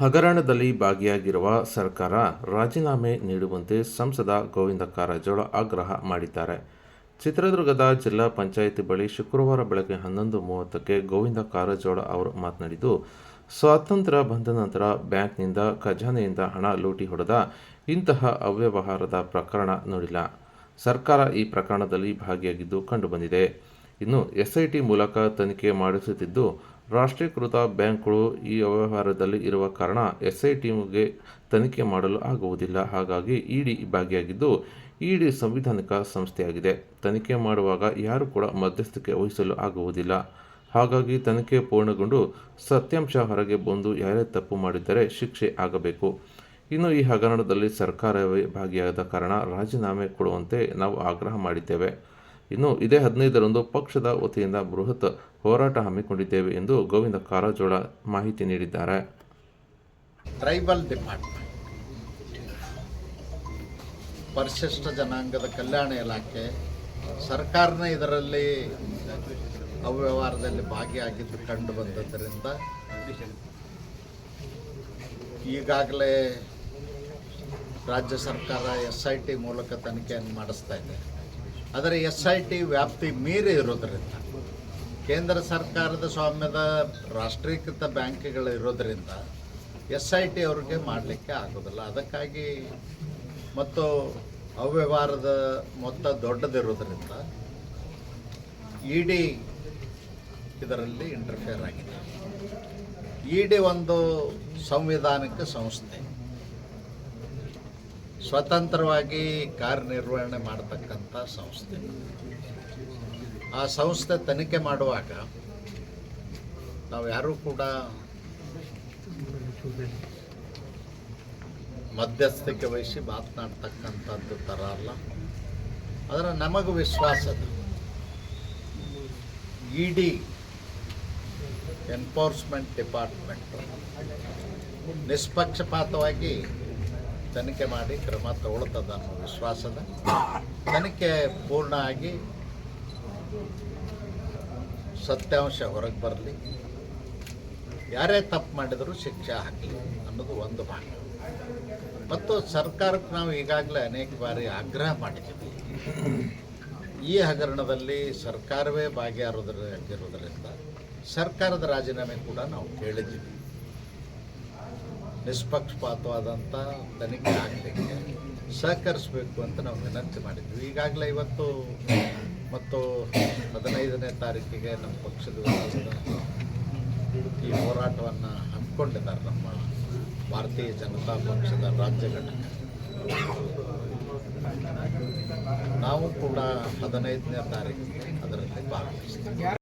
ಹಗರಣದಲ್ಲಿ ಭಾಗಿಯಾಗಿರುವ ಸರ್ಕಾರ ರಾಜೀನಾಮೆ ನೀಡುವಂತೆ ಸಂಸದ ಗೋವಿಂದ ಕಾರಜೋಳ ಆಗ್ರಹ ಮಾಡಿದ್ದಾರೆ. ಚಿತ್ರದುರ್ಗದ ಜಿಲ್ಲಾ ಪಂಚಾಯಿತಿ ಬಳಿ ಶುಕ್ರವಾರ ಬೆಳಗ್ಗೆ ಹನ್ನೊಂದು ಮೂವತ್ತಕ್ಕೆ ಗೋವಿಂದ ಕಾರಜೋಳ ಅವರು ಮಾತನಾಡಿದ್ದು, ಸ್ವಾತಂತ್ರ್ಯ ಬಂದ ನಂತರ ಬ್ಯಾಂಕ್ನಿಂದ ಖಜಾನೆಯಿಂದ ಹಣ ಲೂಟಿ ಹೊಡೆದ ಇಂತಹ ಅವ್ಯವಹಾರದ ಪ್ರಕರಣ ನೋಡಿಲ್ಲ. ಸರ್ಕಾರ ಈ ಪ್ರಕರಣದಲ್ಲಿ ಭಾಗಿಯಾಗಿದ್ದು ಕಂಡುಬಂದಿದೆ. ಇನ್ನು ಎಸ್ಐಟಿ ಮೂಲಕ ತನಿಖೆ ಮಾಡಿಸುತ್ತಿದ್ದು ರಾಷ್ಟ್ರೀಕೃತ ಬ್ಯಾಂಕ್ಗಳು ಈ ವ್ಯವಹಾರದಲ್ಲಿ ಇರುವ ಕಾರಣ ಎಸ್ಐಟಿಗೆ ತನಿಖೆ ಮಾಡಲು ಆಗುವುದಿಲ್ಲ. ಹಾಗಾಗಿ ಇಡಿ ಭಾಗಿಯಾಗಿದ್ದು, ಇಡಿ ಸಂವಿಧಾನಿಕ ಸಂಸ್ಥೆಯಾಗಿದೆ. ತನಿಖೆ ಮಾಡುವಾಗ ಯಾರು ಕೂಡ ಮಧ್ಯಸ್ಥಿಕೆ ವಹಿಸಲು ಆಗುವುದಿಲ್ಲ. ಹಾಗಾಗಿ ತನಿಖೆ ಪೂರ್ಣಗೊಂಡು ಸತ್ಯಾಂಶ ಹೊರಗೆ ಬಂದು ಯಾರೇ ತಪ್ಪು ಮಾಡಿದ್ದರೆ ಶಿಕ್ಷೆ ಆಗಬೇಕು. ಇನ್ನು ಈ ಹಗರಣದಲ್ಲಿ ಸರ್ಕಾರವೇ ಭಾಗಿಯಾದ ಕಾರಣ ರಾಜೀನಾಮೆ ಕೊಡುವಂತೆ ನಾವು ಆಗ್ರಹ ಮಾಡಿದ್ದೇವೆ. ಇನ್ನು ಇದೇ ಹದಿನೈದರಂದು ಪಕ್ಷದ ವತಿಯಿಂದ ಬೃಹತ್ ಹೋರಾಟ ಹಮ್ಮಿಕೊಂಡಿದ್ದೇವೆ ಎಂದು ಗೋವಿಂದ ಕಾರಜೋಳ ಮಾಹಿತಿ ನೀಡಿದ್ದಾರೆ. ಟ್ರೈಬಲ್ ಡಿಪಾರ್ಟ್ಮೆಂಟ್ ಪರಿಶಿಷ್ಟ ಜನಾಂಗದ ಕಲ್ಯಾಣ ಇಲಾಖೆ ಸರ್ಕಾರನೇ ಇದರಲ್ಲಿ ಅವ್ಯವಹಾರದಲ್ಲಿ ಭಾಗಿಯಾಗಿದ್ದು ಕಂಡು ಬಂದದ್ದರಿಂದ ಈಗಾಗಲೇ ರಾಜ್ಯ ಸರ್ಕಾರ ಎಸ್ ಐ ಟಿ ಮೂಲಕ ತನಿಖೆಯನ್ನು ಮಾಡಿಸ್ತಾ ಇದೆ. ಆದರೆ ಎಸ್ ಐ ಟಿ ವ್ಯಾಪ್ತಿ ಮೀರಿ ಇರೋದರಿಂದ, ಕೇಂದ್ರ ಸರ್ಕಾರದ ಸ್ವಾಮ್ಯದ ರಾಷ್ಟ್ರೀಕೃತ ಬ್ಯಾಂಕ್ಗಳು ಇರೋದರಿಂದ ಎಸ್ ಐ ಟಿ ಅವ್ರಿಗೆ ಮಾಡಲಿಕ್ಕೆ ಆಗೋದಿಲ್ಲ. ಅದಕ್ಕಾಗಿ ಮತ್ತು ಅವ್ಯವಹಾರದ ಮೊತ್ತ ದೊಡ್ಡದಿರೋದರಿಂದ ಇ ಡಿ ಇದರಲ್ಲಿ ಇಂಟರ್ಫಿಯರ್ ಆಗಿದೆ. ಇ ಡಿ ಒಂದು ಸಂವಿಧಾನಿಕ ಸಂಸ್ಥೆ. ಸ್ವತಂತ್ರವಾಗಿ ಕಾರ್ಯನಿರ್ವಹಣೆ ಮಾಡತಕ್ಕಂಥ ಸಂಸ್ಥೆ. ಆ ಸಂಸ್ಥೆ ತನಿಖೆ ಮಾಡುವಾಗ ನಾವು ಯಾರೂ ಕೂಡ ಮಧ್ಯಸ್ಥಿಕೆ ವಹಿಸಿ ಮಾತನಾಡ್ತಕ್ಕಂಥದ್ದು ಥರ ಅಲ್ಲ. ಆದರೆ ನಮಗೆ ವಿಶ್ವಾಸದ ಇ ಡಿ ಎನ್ಫೋರ್ಸ್ಮೆಂಟ್ ಡಿಪಾರ್ಟ್ಮೆಂಟ್ ನಿಷ್ಪಕ್ಷಪಾತವಾಗಿ ತನಿಖೆ ಮಾಡಿ ಕ್ರಮ ತಗೊಳ್ತದ ಅನ್ನೋ ವಿಶ್ವಾಸದ ತನಿಖೆ ಪೂರ್ಣ ಆಗಿ ಸತ್ಯಾಂಶ ಹೊರಗೆ ಬರಲಿ. ಯಾರೇ ತಪ್ಪು ಮಾಡಿದರೂ ಶಿಕ್ಷೆ ಹಾಕಲಿ ಅನ್ನೋದು ಒಂದು ಭಾಗ. ಮತ್ತು ಸರ್ಕಾರಕ್ಕೆ ನಾವು ಈಗಾಗಲೇ ಅನೇಕ ಬಾರಿ ಆಗ್ರಹ ಮಾಡಿದ್ದೀವಿ. ಈ ಹಗರಣದಲ್ಲಿ ಸರ್ಕಾರವೇ ಭಾಗಿಯಾಗಿರೋದರಿಂದ ಸರ್ಕಾರದ ರಾಜೀನಾಮೆ ಕೂಡ ನಾವು ಕೇಳಿದ್ದೀವಿ. ನಿಷ್ಪಕ್ಷಪಾತವಾದಂಥ ತನಿಖೆ ಆಗಲಿಕ್ಕೆ ಸಹಕರಿಸಬೇಕು ಅಂತ ನಾವು ವಿನಂತಿ ಮಾಡಿದ್ವಿ. ಈಗಾಗಲೇ ಇವತ್ತು ಮತ್ತು ಹದಿನೈದನೇ ತಾರೀಕಿಗೆ ನಮ್ಮ ಪಕ್ಷದ ಈ ಹೋರಾಟವನ್ನು ಹಮ್ಮಿಕೊಂಡಿದ್ದಾರೆ ನಮ್ಮ ಭಾರತೀಯ ಜನತಾ ಪಕ್ಷದ ರಾಜ್ಯ ಘಟಕ. ನಾವು ಕೂಡ ಹದಿನೈದನೇ ತಾರೀಕಿಗೆ ಅದರಲ್ಲಿ ಭಾಗವಹಿಸ್ತೀವಿ.